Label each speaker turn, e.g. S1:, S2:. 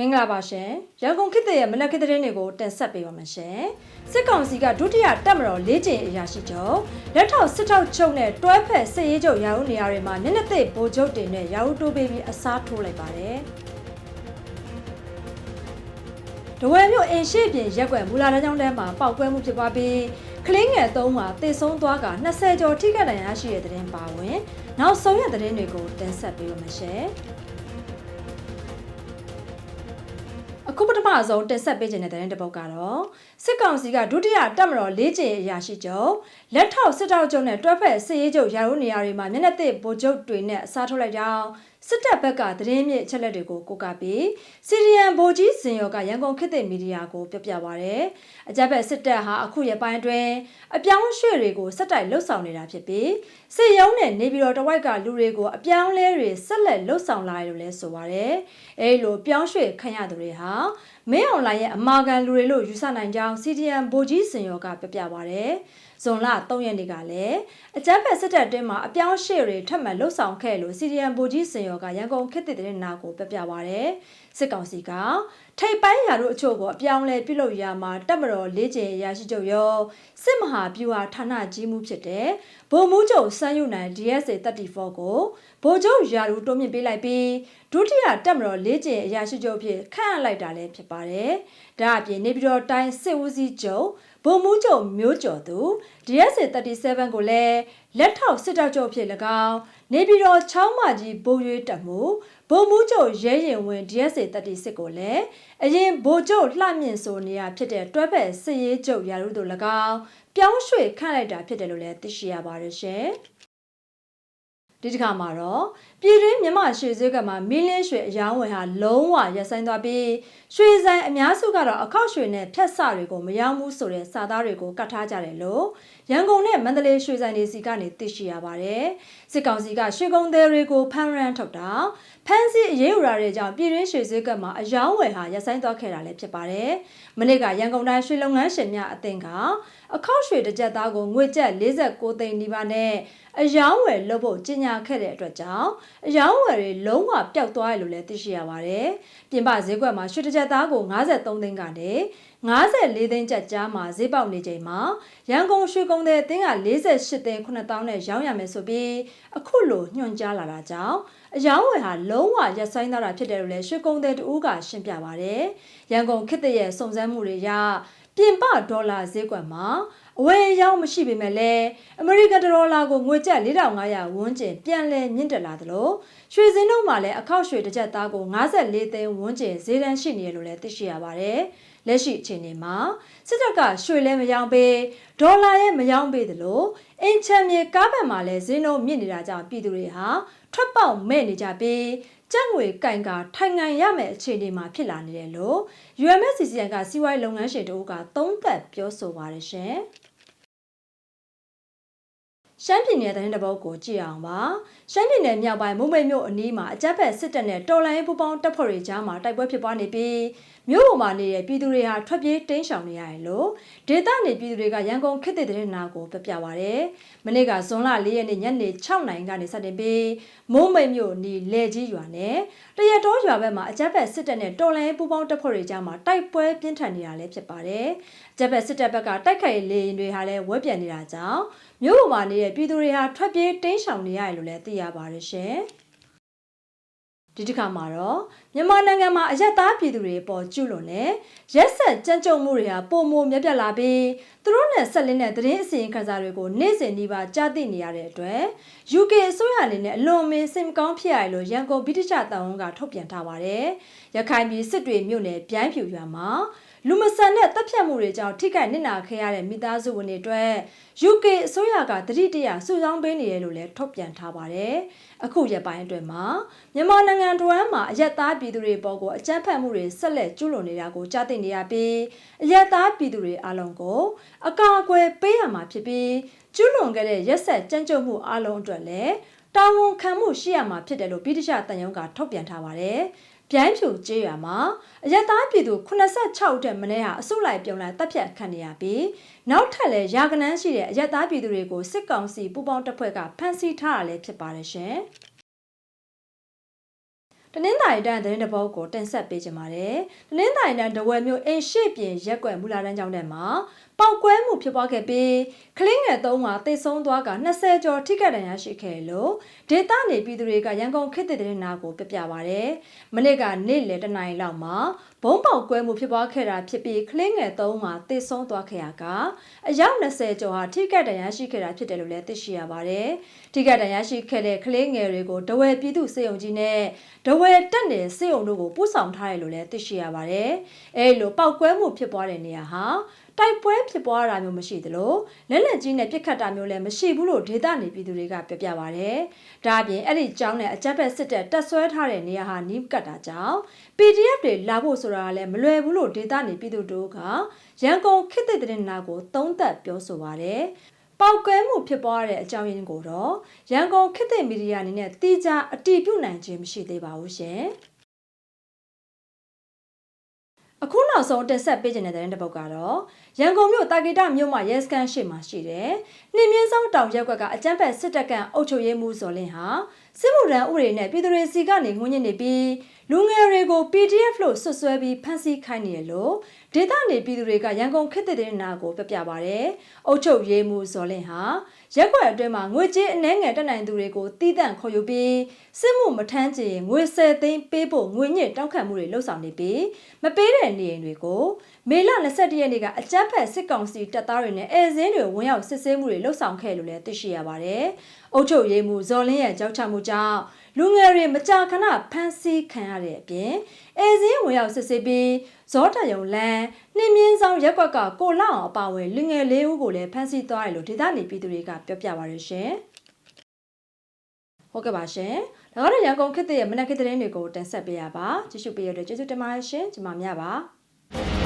S1: မင်္ဂလာပါရှင်ရန်ကုန်ခေတ်သစ်ရဲ့မနက်ခေတ်သတင်းတွေကိုတင်ဆက်ပေးပါမယ်ရှင်စစ်ကောင်စီကဒုတိယတပ်မတော်လေးကျင်အရာရှိချုပ်လက်ထောက်စစ်ထောက်ချုပ်နဲ့တွဲဖက်စစ်ရေးချုပ်ရာဦးနေရာတွေမှာနက်နက်သိဗိုလ်ချုပ်တင်နဲ့ရာဦးတိုးပေးပြီးအစားထိုးလိုက်ပါတယ်ဒဝဲမြို့အင်ရှိပြင်ရက်ွက်မူလာတန်းကျောင်းထဲမှာပောက်ကွဲမှုဖြစ်ပွားပြီးကလင်းငယ်သုံးမှာတေဆုံးသွားက20ကျော်ထိခိုက်ဒဏ်ရာရှိတဲ့တဲ့တင်ပါဝင် နောက်ဆုံးရတဲ့တဲ့တွေကိုတင်ဆက်ပေးပါမယ်ရှင် ထမဆုံးတင်ဆက်ပေးခြင်းတဲ့တဲ့တစ်ပုဒ်ကတော့စစ်ကောင်စီကဒုတိယတပ်မတော်လေးကျင်အရာရှိချုပ်လက်ထောက်စစ်တောက်ချုပ်နဲ့တွဲဖက်စစ်ရေးချုပ်ရာဦးနေရာတွေမှာမျက်နှာသစ်ဗိုလ်ချုပ်တွေနဲ့အစားထိုးလိုက်ကြောင်းစစ်တပ်ဘက်ကသတင်းမြစ်အချက်လက်တွေကိုကိုးကားပြီးစီရီယန်ဗိုလ်ကြီးစင်ရော်ကရန်ကုန်ခေတ်သစ်မီဒီယာကိုပြောပြပါရယ်အကြမ်းဖက်စစ်တပ်ဟာအခုရပိုင်းအတွင်းအပြောင်းရွှေ့တွေကိုစက်တိုက်လှုပ်ဆောင်နေတာဖြစ်ပြီးစစ်ရုံးနဲ့နေပြည်တော်တဝိုက်ကလူတွေကိုအပြောင်းလဲတွေဆက်လက်လှုပ်ဆောင်လာတယ်လို့လည်းဆိုပါရယ်အဲလိုပြောင်းရွှေ့ခံရသူတွေဟာမင်းအွန်လိုင်းရဲ့အမာခံလူတွေလို့ယူဆနိုင်ကြောင်း CDN ဗိုလ်ကြီးစင်ရော်ကပြောပြပါရယ် ဇွန်လ3ရက်နေ့ကလည်းအကြမ်းဖက်စစ်တပ်အတွင်းမှာအပြောင်းရှေ့တွေထပ်မံလှုပ်ဆောင်ခဲ့လို့ CDN ဗိုလ်ကြီးစင်ရော်ကရန်ကုန်ခေတ်သစ်တဲ့နာကိုပြပြပါရယ်စစ်ကောင်စီကထိပ်ပိုင်းရာတို့အချို့ကိုအပြောင်းလဲပြုလုပ်ရမှာတပ်မတော်လေးကျင်ရရှိချုပ်ရောစစ်မဟာပြူဟာဌာနကြီးမှုဖြစ်တဲ့ဗိုလ်မှူးချုပ်စန်းယူနိုင် DSA 34ကိုဗိုလ်ချုပ်ရာထူးတိုးမြင့်ပေးလိုက်ပြီးဒုတိယတပ်မတော်လေးကျင်အရာရှိချုပ်ဖြစ်ခန့်အပ်လိုက်တာလည်းဖြစ်ပါတယ်။ဒါအပြင်နေပြည်တော်တိုင်းစစ်ဦးစီးချုပ်ဗိုလ်မှူးချုပ်မျိုးကျော်သူ DSA 37ကိုလည်းလက်ထောက်စစ်တပ်ချုပ်ဖြစ်၎င်းနေပြည်တော်ချောင်းမကြီးဘိုးရွေးတက်မှုဗိုလ်မှူးချုပ်ရဲရင်ဝင် DSA 36ကိုလည်းအရင်ဗိုလ်ချုပ်လှမြင့်ဆိုနေရဖြစ်တဲ့တွဲဖက်စစ်ရေးချုပ်ရာထူးတို့၎င်းပြောင်းရွှေ့ခန့်လိုက်တာဖြစ်တယ်လို့လည်းသိရှိရပါတယ်ရှင်။ ဒီတစ်ခါမှာတော့ပြည်တွင်းမြမရွှေစည်းကမှာမီလင်းရွှေအယောင်းဝယ်ဟာလုံးဝရပ်ဆိုင်းသွားပြီးရွှေဆိုင်အများစုကတော့အခောက်ရွှေနဲ့ဖြတ်စတွေကိုမရောဘူးဆိုတဲ့စာသားတွေကိုကတ်ထားကြတယ်လို့ရန်ကုန်နဲ့မန္တလေးရွှေဆိုင်တွေစီကနေသိရှိရပါတယ်စစ်ကောင်စီကရွှေကုန်သည်တွေကိုဖမ်းရမ်းထုတ်တာဖမ်းဆီးအရေးယူရတဲ့ကြောင့်ပြည်တွင်းရွှေစည်းကမှာအယောင်းဝယ်ဟာရပ်ဆိုင်းသွားခဲ့တာလည်းဖြစ်ပါတယ်မနေ့ကရန်ကုန်တိုင်းရွှေလုပ်ငန်းရှင်များအသင်းက အခောက်ရွှေတစ်ကြက်သားကိုငွေကျပ်46သိန်းနီးပါးနဲ့အယောင်းဝယ်လုပ်ဖို့ကြီးညာခဲ့တဲ့အတွက်ကြောင့်အယောင်းဝယ်တွေလုံးဝပျောက်သွားတယ်လို့လည်းသိရှိရပါတယ်။ပြင်ပဈေးကွက်မှာရွှေတစ်ကြက်သားကို53သိန်းကနေ54သိန်းကျပ်ကြားမှာဈေးပေါက်နေချိန်မှာရန်ကုန်ရွှေကုန်တဲ့အသင်းက48သိန်း9000နဲ့ရောင်းရမယ်ဆိုပြီးအခုလိုညွှန်ကြားလာတာကြောင့်အယောင်းဝယ်ဟာလုံးဝရပ်ဆိုင်းသွားတာဖြစ်တယ်လို့လည်းရွှေကုန်တဲ့တူကရှင်းပြပါတယ်။ရန်ကုန်ခေတ်တရဲ့စုံစမ်းမှုတွေရ ပြင်ပဒေါ်လာဈေးကွက်မှာအဝယ်ရောင်းမရှိပေမဲ့လည်းအမေရိကန်ဒေါ်လာကိုငွေကျပ်4500ဝန်းကျင်ပြန်လည်မြင့်တက်လာသလိုရွှေစင်းတို့မှာလည်းအခောက်ရွှေတစ်ကြက်သားကို54သိန်းဝန်းကျင်ဈေးတန်းရှိနေရလို့လည်းသိရှိရပါတယ်။လက်ရှိအခြေအနေမှာစစ်တပ်ကရွှေလဲမရောင်းပေးဒေါ်လာရဲ့မရောင်းပေးသလိုအင်ချမ်မြေကားဘက်မှာလည်းဈေးနှုန်းမြင့်နေတာကြောင့်ပြည်သူတွေဟာ ထွက်ပေါက်မဲ့နေကြပြီးကျပ်ငွေကင်ကာထိုင်ငံရမယ့်အခြေအနေမှာဖြစ်လာနေတယ်လို့ UMSCCN ကစီးပွားရေးလုပ်ငန်းရှင်တို့ကသုံးသပ်ပြောဆိုပါတယ်ရှင်။ ရှမ်းပြည်နယ်သတင်းတပုတ်ကိုကြည့်အောင်ပါရှမ်းပြည်နယ်မြောက်ပိုင်းမုံမိတ်မြို့အနီးမှာအကြမ်းဖက်စစ်တပ်နဲ့တော်လိုင်းပူပေါင်းတပ်ဖွဲ့တွေကြားမှာတိုက်ပွဲဖြစ်ပွားနေပြီးမြို့ပေါ်မှာနေတဲ့ပြည်သူတွေဟာထွက်ပြေးတိမ်းရှောင်နေရတယ်လို့ဒေသနေပြည်သူတွေကရန်ကုန်ခေတ်သစ်သတင်းနာကိုပြပြပါရယ်မနေ့ကဇွန်လ၄ရက်နေ့ညနေ6နာရီကနေစတင်ပြီးမုံမိတ်မြို့နီလေကြီးရွာနဲ့တရတော်ရွာဘက်မှာအကြမ်းဖက်စစ်တပ်နဲ့တော်လိုင်းပူပေါင်းတပ်ဖွဲ့တွေကြားမှာတိုက်ပွဲပြင်းထန်နေတာလည်းဖြစ်ပါတယ်အကြမ်းဖက်စစ်တပ်ဘက်ကတိုက်ခိုက်လေရင်တွေဟာလည်းဝဲပြန်နေတာကြောင့် မြို့ပေါ်မှာနေတဲ့ပြည်သူတွေဟာထွက်ပြေးတိမ်းရှောင်နေရတယ်လို့လည်းသိရပါတယ်ရှင်ဒီတစ်ခါမှာတော့မြန်မာနိုင်ငံမှာအရက်သားပြည်သူတွေပေါ်ကျူးလွန်တဲ့ရက်ဆက်ကြမ်းကြုတ်မှုတွေဟာပုံမမြက်ပြက်လာပြီးသူတို့နဲ့ဆက်လင်းတဲ့သတင်းအစီရင်ခံစာတွေကိုနေ့စဉ်နှီးပါကြားသိနေရတဲ့အတွက် UK အစိုးရအနေနဲ့အလွန်မင်းစင်ကောင်းဖြစ်ရတယ်လို့ရန်ကုန်ဗြိတိရှတန်ဝန်ကထုတ်ပြန်ထားပါတယ်။ရခိုင်ပြည်စစ်တွေမြို့နယ်ပြိုင်းဖြူရွာမှာ လူမဆန်တဲ့တပ်ဖြတ်မှုတွေကြောင့်ထိခိုက်နစ်နာခဲ့ရတဲ့မိသားစုဝင်တွေအတွက် UK အစိုးရကတတိတရစုဆောင်းပေးနေတယ်လို့လည်းထုတ်ပြန်ထားပါတယ်။အခုရက်ပိုင်းအတွင်းမှာမြန်မာနိုင်ငံတွင်းမှာအရက်သားပြည်သူတွေပေါ်ကိုအကြမ်းဖက်မှုတွေဆက်လက်ကျူးလွန်နေတာကိုကြားသိနေရပြီးအရက်သားပြည်သူတွေအလုံးကိုအကာအကွယ်ပေးရမှာဖြစ်ပြီးကျူးလွန်ခဲ့တဲ့ရက်ဆက်ကြမ်းကြုတ်မှုအလုံးအတွက်လည်းတာဝန်ခံမှုရှိရမှာဖြစ်တယ်လို့ပြည်ထတန်ယုံကထုတ်ပြန်ထားပါတယ်။ ပြိုင်းဖြူကျေးရွာမှာအရက်သားပြည်သူ86တက်မင်းဟာအစုလိုက်ပြုံလိုက်တပ်ဖြတ်ခံနေရပြီးနောက်ထပ်လည်းယာကနန်းရှိတဲ့အရက်သားပြည်သူတွေကိုစစ်ကောင်စီပူးပေါင်းတပ်ဖွဲ့ကဖမ်းဆီးထားတာလည်းဖြစ်ပါတယ်ရှင်။ တနင်္သာရီတိုင်းသတင်းတစ်ပုဒ်ကိုတင်ဆက်ပေးကြပါမယ်။တနင်္သာရီတိုင်းဒဝယ်မြို့အင်ရှိပြင်ရက်ကွက်မူလာတန်းကျောင်းထဲမှာပောက်ကွဲမှုဖြစ်ပွားခဲ့ပြီးကလင်းငယ်သုံးကတိတ်ဆုံးသွားက20ကျော်ထိခိုက်ဒဏ်ရာရှိခဲ့လို့ဒေသနေပြည်သူတွေကရန်ကုန်ခေတ်သစ်သတင်းနာကိုပြပြပါရယ်။မနေ့ကနေ့လယ်တနာရီလောက်မှာဘုံပေါက်ကွဲမှုဖြစ်ပွားခဲ့တာဖြစ်ပြီးကလင်းငယ်သုံးကတိတ်ဆုံးသွားခဲ့ရကအယောက်20ကျော်ဟာထိခိုက်ဒဏ်ရာရှိခဲ့တာဖြစ်တယ်လို့လည်းသိရှိရပါတယ်။ထိခိုက်ဒဏ်ရာရှိခဲ့တဲ့ကလေးငယ်တွေကိုဒဝယ်ပြည်သူစေယုံကြီးနဲ့ဒဝယ်တက်နယ်စေယုံတို့ကိုပို့ဆောင်ထားတယ်လို့လည်းသိရှိရပါတယ်။အဲလိုပောက်ကွဲမှုဖြစ်ပွားတဲ့နေရာဟာ တိုက်ပွဲဖြစ်ပွားတာမျိုးမရှိသလိုလက်လက်ကြီးနဲ့ပြစ်ခတ်တာမျိုးလည်းမရှိဘူးလို့ဒေသနေပြည်သူတွေကပြောပြပါဗျ။ဒါအပြင်အဲ့ဒီကျောင်းနဲ့အကြက်ဘက်စစ်တပ်တက်ဆွဲထားတဲ့နေရာဟာနီးကတ်တာကြောင့် PDF တွေလာဖို့ဆိုတာကလည်းမလွယ်ဘူးလို့ဒေသနေပြည်သူတို့ကရန်ကုန်ခေတ်သစ်သတင်းနာကိုသုံးသပ်ပြောဆိုပါတယ်။ပောက်ကွဲမှုဖြစ်ပွားတဲ့အကြောင်းရင်းကိုတော့ရန်ကုန်ခေတ်သစ်မီဒီယာအနေနဲ့တိကျအတည်ပြုနိုင်ခြင်းမရှိသေးပါဘူးရှင်။အခုနောက်ဆုံးတက်ဆက်ပေးခြင်းတဲ့တဲ့တစ်ပုဒ်ကတော့ ရန်ကုန်မြို့တာဂီတာမြို့မှာရဲစခန်းရှိမှရှိတယ်။နှင်းမြင့်ဆောင်တောင်ရက်ကွက်ကအကြမ်းဖက်စစ်တပ်ကအုပ်ချုပ်ရေးမှုဇော်လင်းဟာစစ်မှုထမ်းဥပဒေနဲ့ပြည်သူတွေစီကနေငွေညစ်နေပြီးလူငယ်တွေကို PDF လို့ဆွဆွဲပြီးဖမ်းဆီးခိုင်းနေရလို့ဒေသနေပြည်သူတွေကရန်ကုန်ခေတ်သစ်တဲ့နာကိုပြပြပါရယ်။အုပ်ချုပ်ရေးမှုဇော်လင်းဟာရက်ကွက်အတွင်းမှာငွေကြေးအနှဲငယ်တက်နိုင်သူတွေကိုတီးတန့်ခေါ်ယူပြီးစစ်မှုမထမ်းချင်ငွေ၁၀သိန်းပေးဖို့ငွေညစ်တောက်ခံမှုတွေလှုပ်ဆောင်နေပြီးမပေးတဲ့နေအိမ်တွေကိုမေလ22ရက်နေ့ကအကြမ်းဖက်စစ်ကောင်စီတပ်သားတွေနဲ့အဲဇင်းတွေဝင်ရောက်စစ်ဆေးမှုတွေလှုပ်ဆောင်ခဲ့လို့လည်းသိရှိရပါတယ်။အုပ်ချုပ်ရေးမှုဇော်လင်းရဲ့ကြောက်ချမှုကြောင့်လူငယ်တွေမကြာခဏဖမ်းဆီးခံရတဲ့အပြင်အဲဇင်းဝင်ရောက်စစ်ဆေးပြီးဇောတယုံလန်းနှင်းမြင့်ဆောင်ရက်ကွက်ကကိုလောက်အောင်အပါအဝင်လူငယ်လေးဦးကိုလည်းဖမ်းဆီးသွားတယ်လို့ဒေသနေပြည်သူတွေကပြောပြပါရရှင်။ဟုတ်ကဲ့ပါရှင်။ဒါကတော့ရန်ကုန်ခေတ်ရဲ့မနက်ခေတ်သတင်းတွေကိုတင်ဆက်ပေးရပါ။ကြည့်ရှုပေးရတဲ့ကျေးဇူးတင်ပါတယ်ရှင်။ကျွန်မမြပါ။